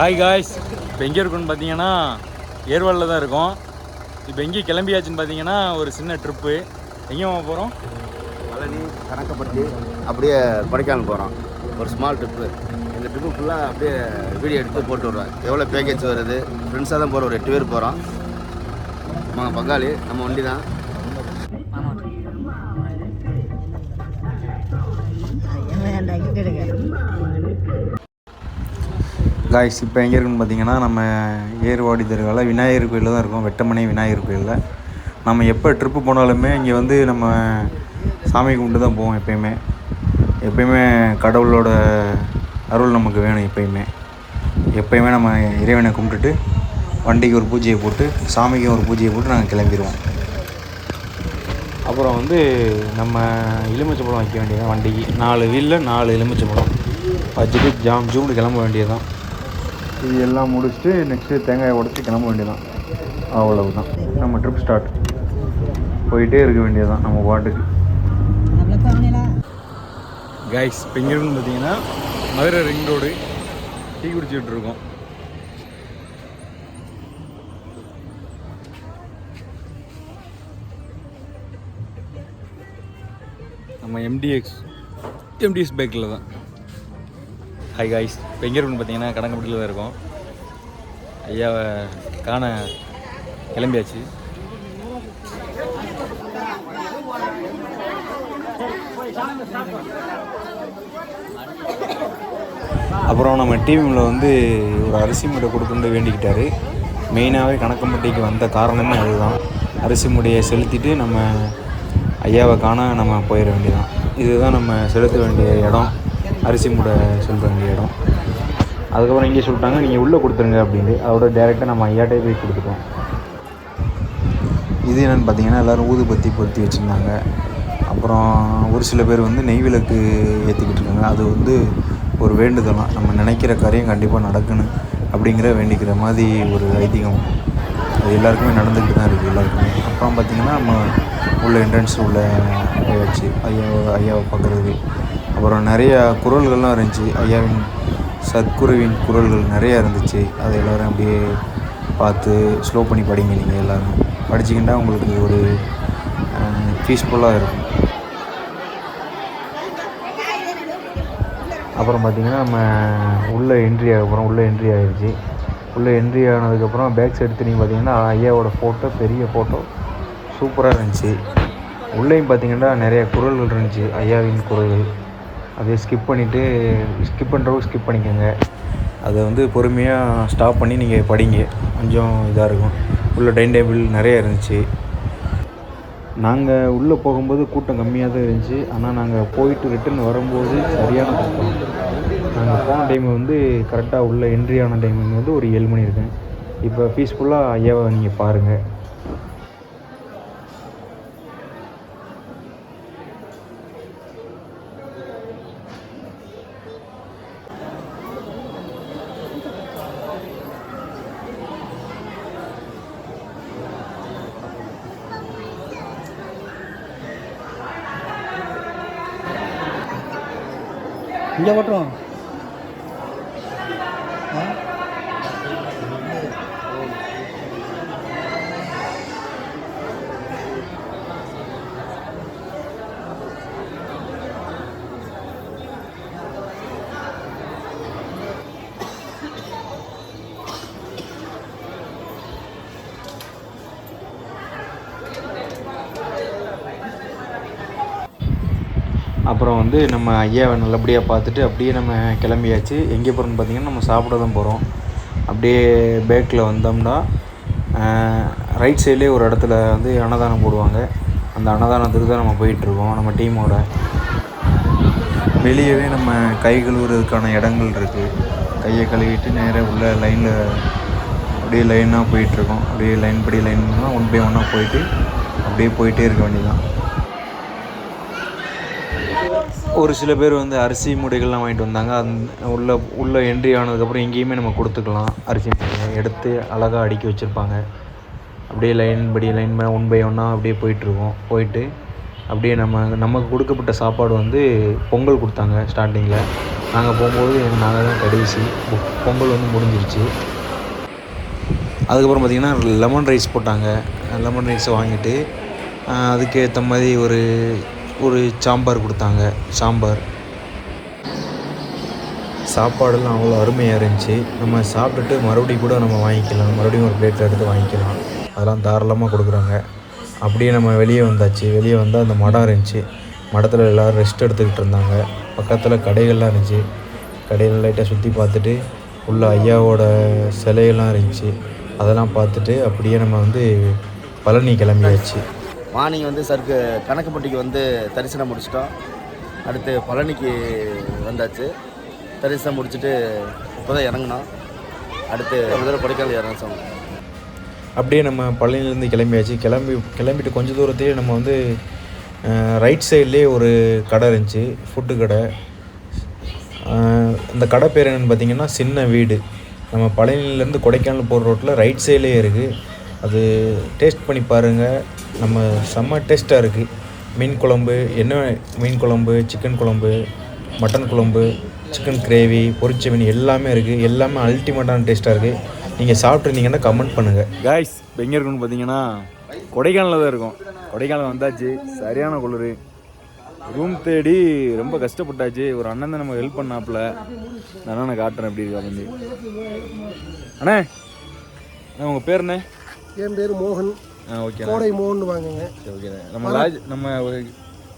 Hi guys இப்போ எங்கே இருக்குன்னு பார்த்தீங்கன்னா ஏர்வாலில் தான் இருக்கோம். இப்போ எங்கே கிளம்பியாச்சுன்னு பார்த்தீங்கன்னா ஒரு சின்ன ட்ரிப்பு எங்கே போக போகிறோம் பழனி கணக்கப்பட்டு அப்படியே கொடைக்கானல் போகிறோம் ஒரு ஸ்மால் ட்ரிப்பு இந்த ட்ரிப்பு ஃபுல்லாக அப்படியே வீடியோ எடுத்து போட்டு விடுவேன் எவ்வளோ பேக்கேஜ் வருது? ஃப்ரெண்ட்ஸாக தான் போகிறோம் ஒரு எட்டு பேர் போகிறோம் நம்ம பங்காளி நம்ம வண்டி தான் காய்ஸ் இப்போ எங்கே இருக்குன்னு பார்த்தீங்கன்னா நம்ம ஏர்வாடி தெருவில் விநாயகர் கோயிலில் தான் இருக்கோம். வெட்டமனை விநாயகர் கோயிலில். நம்ம எப்போ ட்ரிப்பு போனாலுமே இங்கே வந்து நம்ம சாமி கும்பிட்டு தான் போவோம் எப்பயுமே. எப்பயுமே கடவுளோட அருள் நமக்கு வேணும் எப்பயுமே. எப்பயுமே நம்ம இறைவனை கும்பிட்டுட்டு வண்டிக்கு ஒரு பூஜையை போட்டு சாமிக்கு ஒரு பூஜையை போட்டு நாங்கள் கிளம்பிடுவோம் அப்புறம் வந்து நம்ம எலுமிச்சம்பழம் வைக்க வேண்டியதான் வண்டிக்கு. நாலு வீலில் நாலு எலுமிச்சம்பழம். வச்சுட்டு ஜாம் ஜூம்னு கிளம்ப வேண்டியதுதான். இது எல்லாம் முடிச்சுட்டு நெக்ஸ்ட்டு தேங்காயை உடச்சி கிளம்ப வேண்டியதான் அவ்வளவு தான் நம்ம ட்ரிப் ஸ்டார்ட் போயிட்டே இருக்க வேண்டியதுதான் நம்ம பாட்டுக்கு. கைஸ் இப்போ எங்கே பார்த்தீங்கன்னா மதுரை ரிங் ரோடு டீ குடிச்சிட்டு இருக்கோம். நம்ம எம்டிஎக்ஸ் எம்டிஎஸ் பைக்கில் தான். ஹாய் காய்ஸ் இப்போ எங்கே இருக்குன்னு பார்த்தீங்கன்னா கடங்கப்பட்டியில் தான் இருக்கோம். ஐயாவை காண கிளம்பியாச்சு. அப்புறம் நம்ம டீமில் வந்து ஒரு அரிசி மூட்டை கொடுக்கணுன்னு வேண்டிக்கிட்டாரு. மெயினாகவே கணக்கம்பட்டிக்கு வந்த காரணமே அதுதான். அரிசி முடியை செலுத்திட்டு நம்ம ஐயாவை காண நம்ம போயிட வேண்டியதான் இதுதான் நம்ம செலுத்த வேண்டிய இடம். அரிசி மூட்டை சொல்கிறாங்க இடம். அதுக்கப்புறம் இங்கே சொல்லிட்டாங்க நீங்கள் உள்ளே கொடுத்துருங்க அப்படின்ட்டு. அதோட டேரெக்டாக நம்ம ஐயாட்டே போய் கொடுத்துட்டோம். இது என்னென்னு பார்த்தீங்கன்னா எல்லோரும் ஊதுபத்தி பொருத்தி வச்சுருந்தாங்க. அப்புறம் ஒரு சில பேர் வந்து நெய் விளக்கு ஏற்றிக்கிட்டு இருக்காங்க. அது வந்து ஒரு வேண்டுதலாம் நம்ம நினைக்கிற காரியம் கண்டிப்பாக நடக்கணும் அப்படிங்கிற வேண்டிக்கிற மாதிரி ஒரு ஐதீகம். அது எல்லாருக்குமே நடந்துக்கிட்டு தான் இருக்குது எல்லாருக்குமே. அப்புறம் பார்த்திங்கன்னா நம்ம உள்ள என்ட்ரன்ஸ் உள்ள வச்சு ஐயா ஐயாவை பார்க்குறதுக்கு. அப்புறம் நிறையா குரல்கள்லாம் இருந்துச்சு. ஐயாவின் சத்குருவின் குரல்கள் நிறையா இருந்துச்சு. அதை எல்லோரும் அப்படியே பார்த்து ஸ்லோ பண்ணி படிங்க நீங்கள் எல்லோரும். படிச்சிக்கிட்டா உங்களுக்கு ஒரு பீஸ்ஃபுல்லாக இருக்கும். அப்புறம் பார்த்திங்கன்னா நம்ம உள்ளே என்ட்ரி ஆகப்புறம் உள்ளே என்ட்ரி ஆகிடுச்சு உள்ளே என்ட்ரி ஆனதுக்கப்புறம் பேக் சைடு திரும்பி பார்த்தீங்கன்னா ஐயாவோட ஃபோட்டோ பெரிய ஃபோட்டோ சூப்பராக இருந்துச்சு. உள்ளேயும் பார்த்தீங்கன்னா நிறைய குரல்கள் இருந்துச்சு. ஐயாவின் குரல்கள். அதை ஸ்கிப் பண்ணிவிட்டு ஸ்கிப் பண்ணுறவங்க ஸ்கிப் பண்ணிக்கோங்க. அதை வந்து பொறுமையாக ஸ்டாப் பண்ணி நீங்கள் படிங்க. கொஞ்சம் இதாக இருக்கும். உள்ள டைன் டேபிள் நிறைய இருந்துச்சு. நாங்கள் உள்ளே போகும்போது கூட்டம் கம்மியாக தான் இருந்துச்சு. ஆனால் நாங்கள் போயிட்டு ரிட்டர்ன் வரும்போது சரியான கூட்டம். நாங்கள் போன டைம் வந்து கரெக்டாக உள்ள என்ட்ரி ஆன டைம் வந்து ஒரு ஏழு மணி இருக்கேன் இப்போ பீஸ்ஃபுல்லாக ஐயாவை நீங்கள் பாருங்கள் இங்கே மட்டும் அப்புறம் வந்து நம்ம ஐயாவை நல்லபடியாக பார்த்துட்டு அப்படியே நம்ம கிளம்பியாச்சு. எங்கே போகிறோம்னு பார்த்தீங்கன்னா நம்ம சாப்பிட தான் போகிறோம் அப்படியே பேக்கில் வந்தோம்னா ரைட் சைட்லேயே ஒரு இடத்துல வந்து அன்னதானம் போடுவாங்க. அந்த அன்னதானத்துக்கு தான் நம்ம போயிட்டுருக்கோம் நம்ம டீமோட. வெளியவே நம்ம கை கழுவுறதுக்கான இடங்கள் இருக்குது கையை கழுவிட்டு நேராக உள்ள லைனில் அப்படியே லைனாக போயிட்டுருக்கோம் அப்படியே லைன் படி லைன் ஒன் பை ஒன்னாக போயிட்டு அப்படியே போயிட்டே இருக்க வேண்டியதான் ஒரு சில பேர் வந்து அரிசி மூடைகள்லாம் வாங்கிட்டு வந்தாங்க. அந் உள்ள உள்ளே என்ட்ரி ஆனதுக்கப்புறம் எங்கேயுமே நம்ம கொடுத்துக்கலாம். அரிசி மூடையை எடுத்து அழகாக அடுக்கி வச்சுருப்பாங்க. அப்படியே லைன் படி லைன் ஒன் பை ஒன்னாக அப்படியே போயிட்டுருக்கோம். போயிட்டு அப்படியே நம்ம நமக்கு கொடுக்கப்பட்ட சாப்பாடு வந்து பொங்கல் கொடுத்தாங்க ஸ்டார்டிங்கில் நாங்கள் போகும்போது நாங்கள் தான் கடைசி. பொங்கல் வந்து முடிஞ்சிருச்சு. அதுக்கப்புறம் பார்த்திங்கன்னா லெமன் ரைஸ் போட்டாங்க. லெமன் ரைஸை வாங்கிட்டு அதுக்கேற்ற மாதிரி ஒரு ஒரு சாம்பார் கொடுத்தாங்க சாம்பார். சாப்பாடெல்லாம் அவ்வளோ அருமையாக இருந்துச்சு. நம்ம சாப்பிட்டுட்டு மறுபடியும் கூட நம்ம வாங்கிக்கலாம். மறுபடியும் ஒரு பிளேட்டில் எடுத்து வாங்கிக்கலாம். அதெல்லாம் தாராளமாக கொடுக்குறாங்க. அப்படியே நம்ம வெளியே வந்தாச்சு. வெளியே வந்தால் அந்த மடம் இருந்துச்சு. மடத்தில் எல்லோரும் ரெஸ்ட் எடுத்துக்கிட்டு இருந்தாங்க. பக்கத்தில் கடைகள்லாம் இருந்துச்சு. கடையில் லைட்டாக சுற்றி பார்த்துட்டு உள்ள ஐயாவோட சிலையெல்லாம் இருந்துச்சு. அதெல்லாம் பார்த்துட்டு அப்படியே நம்ம வந்து பழனி கிளம்பியாச்சு. மார்னிங் வந்து சருக்கு கணக்குப்பட்டிக்கு வந்து தரிசனம் முடிச்சிட்டோம். அடுத்து பழனிக்கு வந்தாச்சு. தரிசனம் முடிச்சுட்டு இப்போ தான் இறங்கினோம். அடுத்து முதல்ல தடவை கொடைக்கானல் இறங்க சொன்னோம். அப்படியே நம்ம பழனிலேருந்து கிளம்பியாச்சு. கிளம்பி கிளம்பிட்டு கொஞ்சம் தூரத்தையே நம்ம வந்து ரைட் சைட்லேயே ஒரு கடை இருந்துச்சு. ஃபுட்டு கடை. அந்த கடை பேர் என்னென்னு பார்த்தீங்கன்னா சின்ன வீடு. நம்ம பழனிலேருந்து கொடைக்கானல் போகிற ரோட்டில் ரைட் சைட்லேயே இருக்குது அது டேஸ்ட் பண்ணி பாருங்கள் நம்ம செம்ம டேஸ்ட்டாக இருக்குது மீன் குழம்பு என்ன மீன் குழம்பு சிக்கன் குழம்பு மட்டன் குழம்பு சிக்கன் கிரேவி பொரிச்ச மீன் எல்லாமே இருக்குது எல்லாமே அல்டிமேட்டான டேஸ்ட்டாக இருக்குது நீங்கள் சாப்பிட்ருந்தீங்கன்னா கமெண்ட் பண்ணுங்கள் காய்ஸ் இப்போ எங்கே இருக்குன்னு பார்த்தீங்கன்னா கொடைக்கானலில் தான் இருக்கும். கொடைக்கானல் வந்தாச்சு. சரியான குளிர். ரூம் தேடி ரொம்ப கஷ்டப்பட்டாச்சு. ஒரு அண்ணன் தான் நம்ம ஹெல்ப் பண்ணாப்புல. அந்த அண்ணனை காட்டுறேன் எப்படி இருக்கா வந்து அண்ணே அண்ணே, உங்கள் பேர் என்ன? என் பேர் மோகன். ஓகே கோடை மோகன் வாங்குங்க. ஓகே நம்ம லாட்ஜ் நம்ம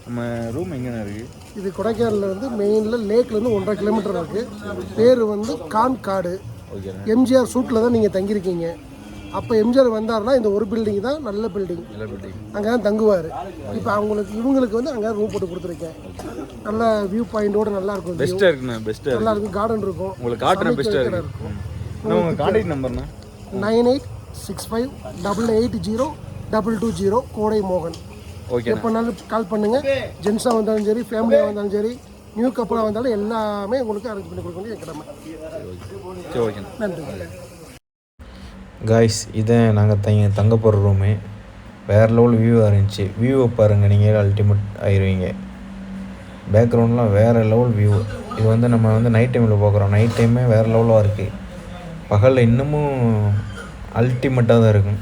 நம்ம ரூம் எங்கண்ணே இருக்குது இது கொடைக்கானல்ல இருந்து மெயினில் லேக்லேருந்து ஒன்றரை கிலோமீட்டர் இருக்குது பேர் வந்து கான் காடு. ஓகேண்ணே எம்ஜிஆர் சூட்டில் தான் நீங்கள் தங்கியிருக்கீங்க. அப்போ எம்ஜிஆர் வந்தாருன்னா இந்த ஒரு பில்டிங் தான் நல்ல பில்டிங் நல்ல பில்டிங் அங்கே தான் தங்குவார். இப்போ அவங்களுக்கு இவங்களுக்கு வந்து அங்கே ரூம் போட்டு கொடுத்துருக்கேன். நல்ல வியூ பாயிண்டோட நல்லா இருக்கும். பெஸ்ட்டாக இருக்குண்ணே பெஸ்ட்டாக நல்லா இருக்கு இருக்கும் கார்டன் இருக்கும். உங்களுக்கு காட்டுறேன் பெஸ்ட்டாக சமைக்க இருக்கு. அண்ணா உங்கள் contact நம்பர்ண்ணா nine eight six five double eight zero double two zero Kodai மோகன். ஓகே எப்போனாலும் கால் பண்ணுங்க. ஜென்ஸாக வந்தாலும் சரி ஃபேமிலியாக வந்தாலும் சரி நியூ கப்பலாக வந்தாலும் எல்லாமே உங்களுக்கு அரேஞ்ச் பண்ணி கொடுக்க வேண்டிய கடமை. நன்றி. காய்ஸ் இதான் நாங்கள் தங்க தங்க போகிற ரூமு வேறு லெவல் வியூவாக இருந்துச்சு. வியூவை பாருங்கள் நீங்கள் அல்டிமேட் ஆயிடுவீங்க பேக்ரவுண்ட்லாம் வேறு லெவல் வியூ இது வந்து நம்ம வந்து நைட் டைமில் பார்க்குறோம் நைட் டைமே வேறு லெவலாக இருக்குது பகலில் இன்னமும் அல்டிமேட்டாக தான் இருக்கும்.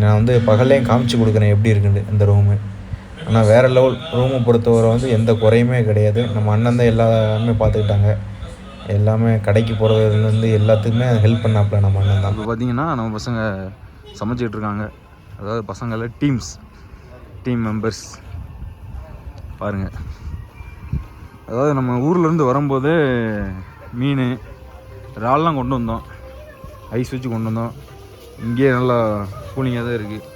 நான் வந்து பகல்லையும் காமிச்சு கொடுக்குறேன் எப்படி இருக்குன்னு இந்த ரூமு ஆனால் வேறு லெவல் ரூமை பொறுத்தவரை வந்து எந்த குறையுமே கிடையாது. நம்ம அண்ணன் தான் எல்லாமே பார்த்துக்கிட்டாங்க. எல்லாமே கடைக்கு போகிறதுலேருந்து எல்லாத்துக்குமே ஹெல்ப் பண்ணாப்புல நம்ம அண்ணன் தான். இப்போ பார்த்தீங்கன்னா நம்ம பசங்க சமைச்சிட்டு இருக்காங்க. அதாவது பசங்களில் டீம்ஸ் டீம் மெம்பர்ஸ் பாருங்க. அதாவது நம்ம ஊர்லேருந்து வரும்போது மீன் இறால்லாம் கொண்டு வந்தோம். ஐஸ் வச்சு கொண்டு வந்தோம். இங்கேயே நல்லா கூலிங்காக தான் இருக்குது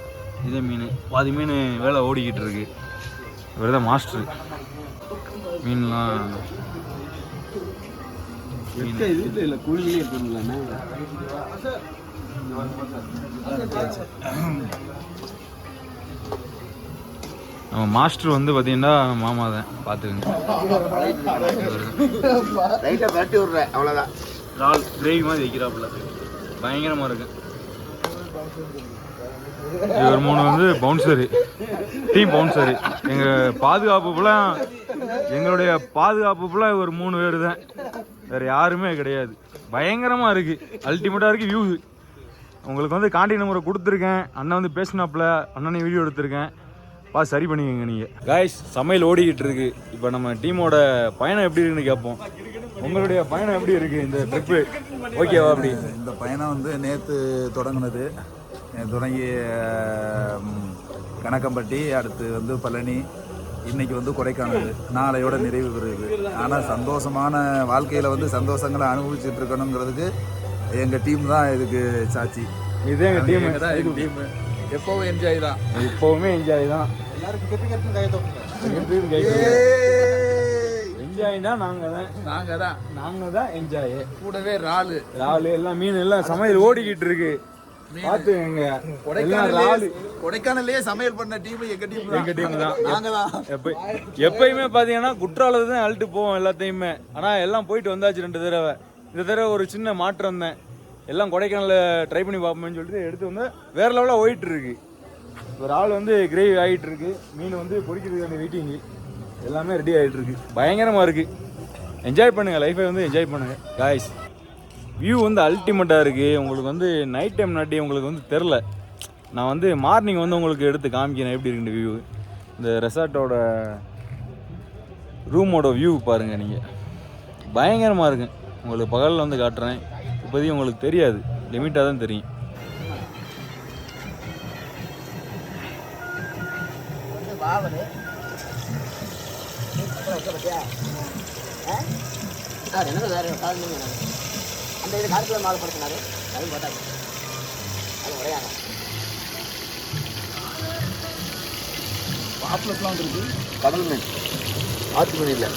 இதே மீன் பாதி மீன் வேலை ஓடிக்கிட்டு இருக்கு. இவர் தான் மாஸ்டர் மீன்லாம் நம்ம மாஸ்டர் வந்து பார்த்தீங்கன்னா மாமா தான் பார்த்துக்குங்க லைட்டாக பரட்டி விட்றேன் அவ்வளோதான் இறால் கிரேவி மாதிரி வைக்கிறாப்புல. பயங்கரமாக இருக்கு. இவர் மூணு வந்து பவுன்சரு டீம் பவுன்சரு எங்கள் பாதுகாப்பு ஃபுல்லாக எங்களுடைய பாதுகாப்பு ஃபுல்லாக ஒரு மூணு பேர் தான் வேறு யாருமே கிடையாது. பயங்கரமாக இருக்குது அல்டிமேட்டாக இருக்குது வியூ உங்களுக்கு வந்து கான்டாக்ட் நம்பரை கொடுத்துருக்கேன். அண்ணன் வந்து பேசினாப்புல அண்ணனை வீடியோ எடுத்திருக்கேன். பா சரி பண்ணிக்கோங்க நீங்கள் காய்ஸ் சமையல் ஓடிக்கிட்டு இருக்கு. இப்போ நம்ம டீமோட பயணம் எப்படி இருக்குன்னு கேட்போம் உங்களுடைய பயணம் எப்படி இருக்குது இந்த ட்ரிப்பு ஓகேவா அப்படி? இந்த பயணம் வந்து நேற்று தொடங்கினது. தொடங்கி கணக்கம்பட்டி அடுத்து வந்து பழனி இன்னைக்கு வந்து கொடைக்கானல். நாளையோட நிறைவு பெறுது. ஆனால் சந்தோஷமான வாழ்க்கையில் வந்து சந்தோஷங்களை அனுபவிச்சுட்டு இருக்கணுங்கிறதுக்கு எங்கள் டீம் தான் இதுக்கு சாட்சி. இதே எங்கள் டீம். தான் எங்கள் டீம். எப்போவும் என்ஜாய் தான். இப்போவுமே என்ஜாய் தான். என்ஜாய் தான் நாங்கள் தான். நாங்கள் தான். நாங்கள் தான் என்ஜாய் கூடவே ராலு இறால் எல்லாம் மீன் எல்லாம் சமையல் ஓடிக்கிட்டு இருக்கு. பார்த்து எங்க எல்லாம் இறால் கொடைக்கானல்லையே சமையல் பண்ண டீம் எங்க டீம் தான். நாங்கள் தான். எப்ப எப்பயுமே பார்த்தீங்கன்னா குற்றாலத்தை தான் அழுட்டு போவோம் எல்லாத்தையுமே. ஆனால் எல்லாம் போயிட்டு வந்தாச்சு ரெண்டு தடவை. இந்த தடவை ஒரு சின்ன மாற்றம் தான். எல்லாம் கொடைக்கானலில் ட்ரை பண்ணி பார்ப்போம்னு சொல்லிட்டு எடுத்து வந்து வேற லெவலாக இருக்கு ஒரு ஆள் வந்து கிரேவி ஆகிட்டு இருக்கு மீன் வந்து பொரிக்கிறதுக்கான வெயிட்டிங்கு எல்லாமே ரெடி ஆகிட்டு இருக்கு பயங்கரமாக இருக்கு. என்ஜாய் பண்ணுங்க. லைஃபை வந்து என்ஜாய் பண்ணுங்க. காய்ஸ் வியூ வந்து அல்டிமேட்டாக இருக்குது உங்களுக்கு வந்து நைட் டைம் நாட்டி உங்களுக்கு வந்து தெரில. நான் வந்து மார்னிங் வந்து உங்களுக்கு எடுத்து காமிக்கிறேன். எப்படி இருக்குன்னு வியூ இந்த ரெசார்ட்டோட ரூமோட வியூ பாருங்கள் நீங்கள் பயங்கரமாக இருக்கு. உங்களுக்கு பகலில் வந்து காட்டுறேன். இப்போதைக்கு உங்களுக்கு தெரியாது. லிமிட்டாக தான் தெரியும். சார் என்ன வேறு? அந்த இது காலத்தில் மாலை படுத்தினாரு அது போட்டாங்க அது உடையாங்க பாப்புலஸ்லாம் வந்துருக்கு. கடல் மீன் ஆற்று மீன் இல்லை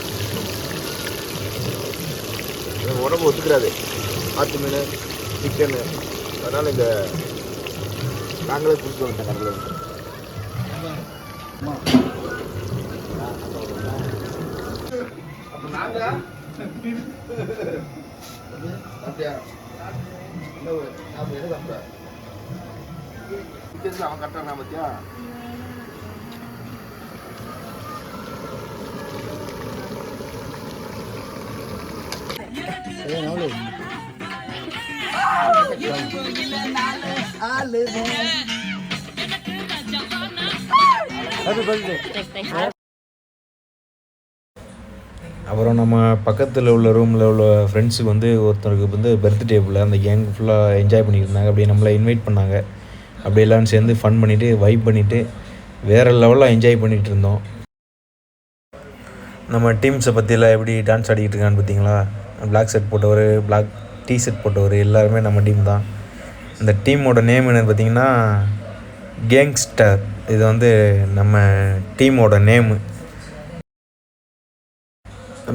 உடம்பு ஒத்துக்கிறாது. ஆற்று மீன் சிக்கனு. அதனால் இந்த நாங்களே பிடிச்சி வந்துட்டோம் கடலில் இருந்து. அப்படியா? என்ன ஒரு நாற்பது எது சாப்பிட்ட? தெரிஞ்சு அவன் கரெக்டாக நான் பார்த்தியா அப்புறம் நம்ம பக்கத்தில் உள்ள ரூமில் உள்ள ஃப்ரெண்ட்ஸுக்கு வந்து ஒருத்தருக்கு வந்து பர்த்டே ஃபுல்லாக அந்த கேங் ஃபுல்லாக என்ஜாய் பண்ணியிருந்தாங்க இருந்தாங்க. அப்படியே நம்மளை இன்வைட் பண்ணாங்க. அப்படியே எல்லாம் சேர்ந்து ஃபன் பண்ணிவிட்டு வைப் பண்ணிவிட்டு வேறு லெவலில் என்ஜாய் பண்ணிகிட்டு இருந்தோம். நம்ம டீம்ஸை பற்றியெல்லாம் எப்படி டான்ஸ் ஆடிக்கிட்டு இருக்கான்னு பார்த்தீங்களா பிளாக் ஷர்ட் போட்டவர் பிளாக் டீ ஷர்ட் போட்டவர் எல்லாருமே நம்ம டீம் தான். இந்த டீமோட நேம் என்னன்னு பார்த்தீங்கன்னா கேங்ஸ்டர் இது வந்து நம்ம டீமோட நேமு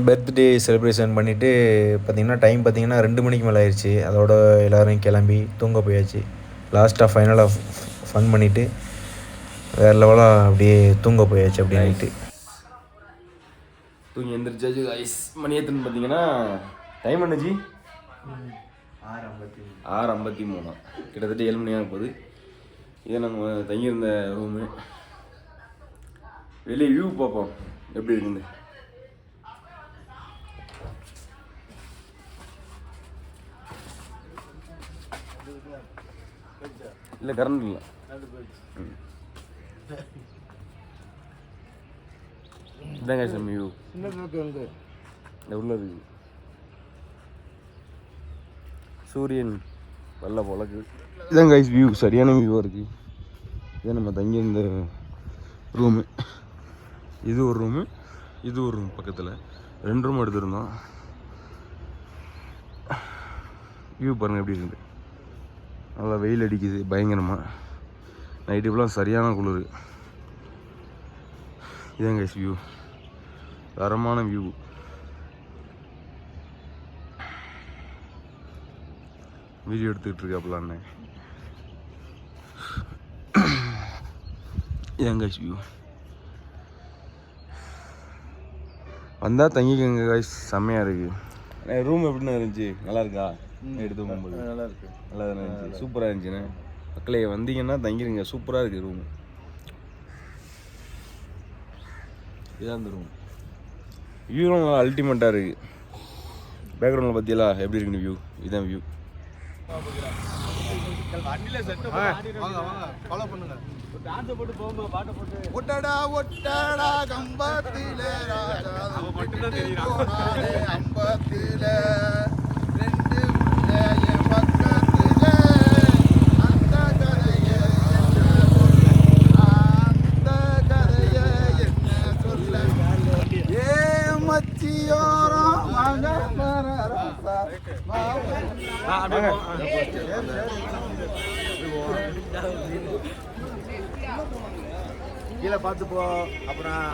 பர்த்டே செலிப்ரேஷன் பண்ணிவிட்டு பார்த்திங்கன்னா டைம் பார்த்தீங்கன்னா ரெண்டு மணிக்கு மேலே ஆயிடுச்சு அதோட எல்லோரும் கிளம்பி தூங்க போயாச்சு. லாஸ்ட்டாக ஃபைனலாக ஃபன் பண்ணிவிட்டு வேறு லெவலாக அப்படியே தூங்க போயாச்சு அப்படியே நைட்டு தூங்கி எந்திரிச்சாச்சு ஐஸ் மணி எத்தனை பார்த்தீங்கன்னா டைம் என்னஜி ஆறு ஐம்பத்தி ஆறு ஐம்பத்தி மூணு. கிட்டத்தட்ட ஏழு மணி ஆகும் போகுது. இதை நம்ம தங்கியிருந்த ரூமு வெளியே வியூ பார்ப்போம். எப்படி இருக்குன்னு. இல்லை கரண்ட் இல்லை. இதாங்க சார் வியூ இந்த உள்ள இருக்கு சூரியன் வெள்ள பொழக்கு. இதான் கைஸ் வியூ சரியான வியூவாக இருக்கு. இதான் நம்ம தங்கியிருந்த ரூமு இது ஒரு ரூமு இது ஒரு ரூம் பக்கத்தில். ரெண்டு ரூம் எடுத்திருந்தோம். வியூ பாருங்கள் எப்படி இருக்குது நல்லா வெயில் அடிக்குது பயங்கரமாக நைட்டு ஃபுல்லாக சரியான குளிர். இதான் கைஸ் வியூ தரமான வியூ வீடியோ எடுத்துக்கிட்டு இருக்காப்புல அண்ணன் இதான் கைஸ் வியூ வந்தால் தங்கிக்கங்க கைஸ் செம்மையாக இருக்குது ரூம் எப்படிண்ணா இருந்துச்சு? நல்லா இருக்கா? எடுத்து போகும்போது நல்லா இருக்கு நல்லா தானே இருந்துச்சு. சூப்பராக இருந்துச்சுண்ணே மக்களே வந்தீங்கன்னா தங்கிருங்க. சூப்பராக இருக்குது ரூம் இதான் அந்த ரூம் வியூலாம் நல்லா அல்டிமேட்டாக இருக்குது பேக்ரவுண்டில் பார்த்தியலா எப்படி இருக்குன்னு வியூ இதான் வியூ ஒட்டடா ஒட்டடா கம்பத்தில ராஜா. அம்பத்தில ரெண்டு உள்ள என் பக்கத்தில அந்த கதைய என்ன சொல்ல அந்த கதைய என்ன சொல்ல ஏ மச்சியோரம் மக மர ராசா கீழே பார்த்து போ அப்புறம்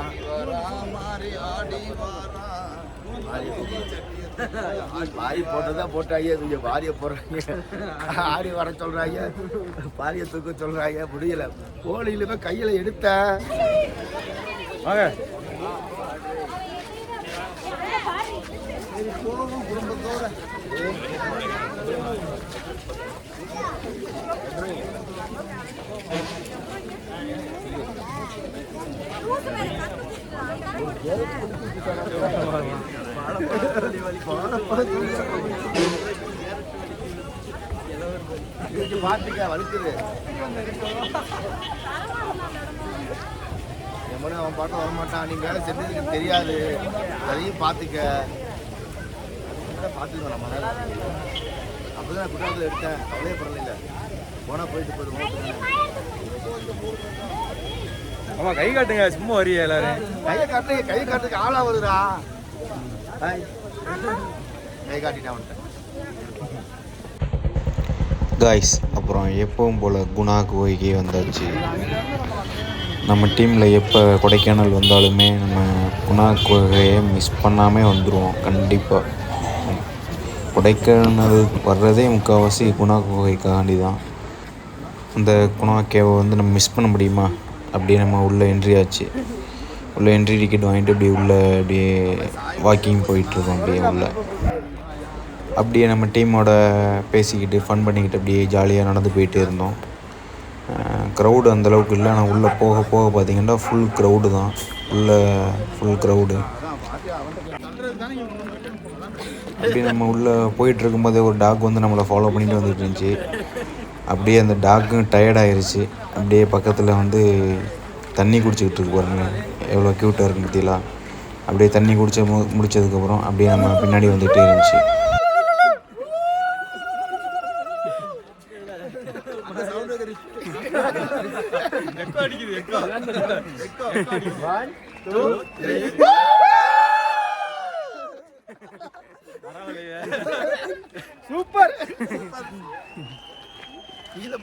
பாரி போட்டதா போட்டாங்க இங்க பாரிய போடுறாங்க. ஆடி வர சொல்றாங்க பாரிய தூக்க சொல்றாங்க முடியல. கோழியிலுமே கையில எடுத்த. வாங்க. இதுக்கு பார்த்துக்க வலிக்குது. எம்மனு அவன் பாட்டு வரமாட்டான் நீ வேலை செஞ்சதுக்கு தெரியாது அதையும் பார்த்துக்க பார்த்துக்கணும் நம்ம அப்பதான் குற்றாலத்தில் எடுத்தேன் கவலையே பரவாயில்ல போனால் போயிட்டு போயிடுவோம் ஆமா கை காட்டுங்க சும்மா வரிய எல்லாரும்? கையை காட்டு கையை காட்டுக்கு ஆளா வருதுடா. ஹாய். கை காட்டிட்டான் வந்துட்டேன் காய்ஸ் அப்புறம் எப்பவும் போல் குணா குகைக்கு வந்தாச்சு. நம்ம டீமில் எப்போ கொடைக்கானல் வந்தாலுமே நம்ம குணா குகையை மிஸ் பண்ணாமல் வந்துடுவோம் கண்டிப்பாக கொடைக்கானல் வர்றதே முக்கால்வாசி குணா குகைக்காண்டி தான் அந்த குணா கேவை வந்து நம்ம மிஸ் பண்ண முடியுமா? அப்படியே நம்ம உள்ளே என்ட்ரி ஆச்சு. உள்ளே என்ட்ரி டிக்கெட் வாங்கிட்டு அப்படியே உள்ளே அப்படியே வாக்கிங் போயிட்டுருக்கோம் அப்படியே உள்ளே. அப்படியே நம்ம டீமோட பேசிக்கிட்டு ஃபன் பண்ணிக்கிட்டு அப்படியே ஜாலியாக நடந்து போயிட்டே இருந்தோம். க்ரௌடு அந்தளவுக்கு இல்லை. ஆனால் உள்ளே போக போக பார்த்திங்கன்னா ஃபுல் க்ரௌடு தான். உள்ளே ஃபுல் க்ரௌடு அப்படியே நம்ம உள்ளே போயிட்டு இருக்கும்போதே ஒரு டாக் வந்து நம்மளை ஃபாலோ பண்ணிட்டு வந்துட்டு இருந்துச்சு. அப்படியே அந்த டாக்கும் டயர்டாயிருச்சு அப்படியே பக்கத்தில் வந்து தண்ணி குடிச்சிக்கிட்டு இருக்கு பாருங்க. எவ்வளோ க்யூட்டாக இருக்கு பார்த்தீங்களா அப்படியே தண்ணி குடிச்ச மு முடிச்சதுக்கப்புறம் அப்படியே நம்ம பின்னாடி வந்துகிட்டே இருந்துச்சு. கீழே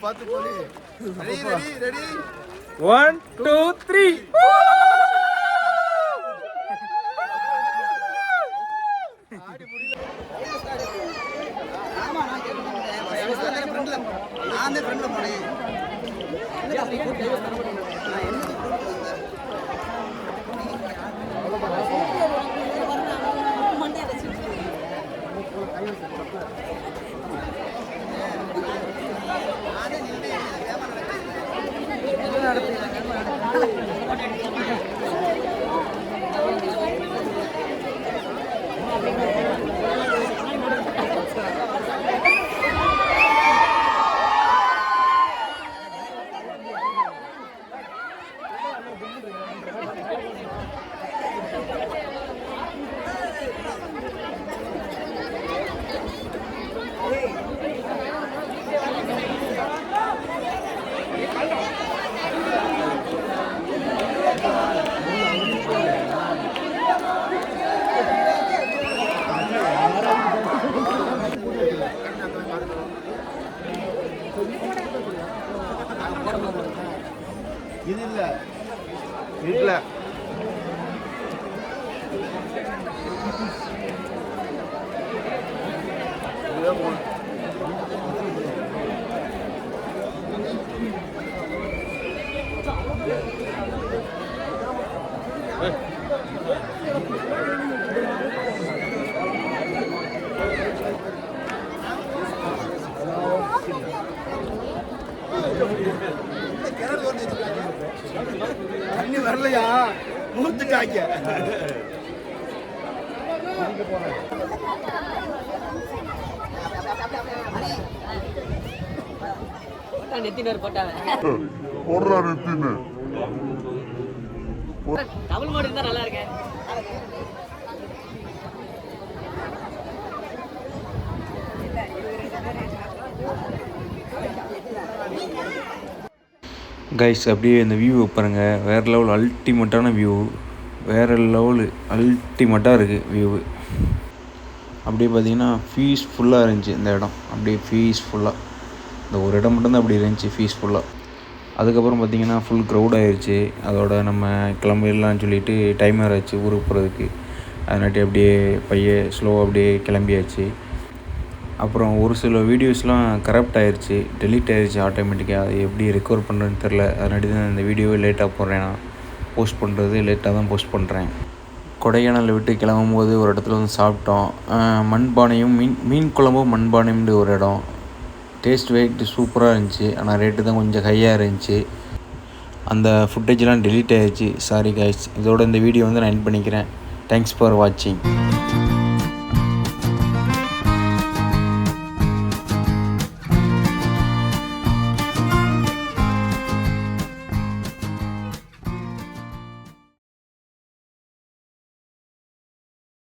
பார்த்து போலி ready ready ready one two three நான் தான் நடத்தி போனேன் இது இல்ல இல்ல தண்ணி வரலையா மூத்துட்டாங்க நெத்தினர் போட்டாங்க தமிழ் மாடு இருந்தா நல்லா இருக்கேன். கைஸ் அப்படியே இந்த வியூ பாருங்கள் வேறு லெவல் அல்டிமேட்டான வியூ வேறு லெவலு அல்டிமேட்டாக இருக்குது வியூ அப்படியே பார்த்தீங்கன்னா பீஸ்ஃபுல்லாக இருந்துச்சு இந்த இடம். அப்படியே பீஸ்ஃபுல்லாக இந்த ஒரு இடம் மட்டும்தான் அப்படி இருந்துச்சு பீஸ்ஃபுல்லாக அதுக்கப்புறம் பார்த்தீங்கன்னா ஃபுல் க்ரௌட் ஆயிடுச்சு அதோட நம்ம கிளம்பிடலாம்னு சொல்லிட்டு டைம் ஆச்சு ஊருக்கு போகிறதுக்கு அதனாட்டி அப்படியே பைய ஸ்லோவாக அப்படியே கிளம்பியாச்சு. அப்புறம் ஒரு சில வீடியோஸ்லாம் கரப்ட் ஆயிடுச்சு டெலீட் ஆயிடுச்சு ஆட்டோமேட்டிக்காக அது எப்படி ரெக்கவர் பண்ணுறதுன்னு தெரில அதனாடி தான் இந்த வீடியோவை லேட்டாக போடுறேன் நான். போஸ்ட் பண்ணுறது லேட்டாக தான் போஸ்ட் பண்ணுறேன் கொடைக்கானலை விட்டு கிளம்பும்போது ஒரு இடத்துல வந்து சாப்பிட்டோம். மண்பானையும் மீன் மீன் குழம்பும் மண்பானையும்னு ஒரு இடம். டேஸ்ட் வெயிட் சூப்பராக இருந்துச்சு. ஆனால் ரேட்டு தான் கொஞ்சம் ஹையாக இருந்துச்சு. அந்த ஃபுட்டேஜ்லாம் டெலீட் ஆகிடுச்சு சாரி கைஸ் இதோட இந்த வீடியோ வந்து நான் என் பண்ணிக்கிறேன். தேங்க்ஸ் ஃபார் வாட்சிங்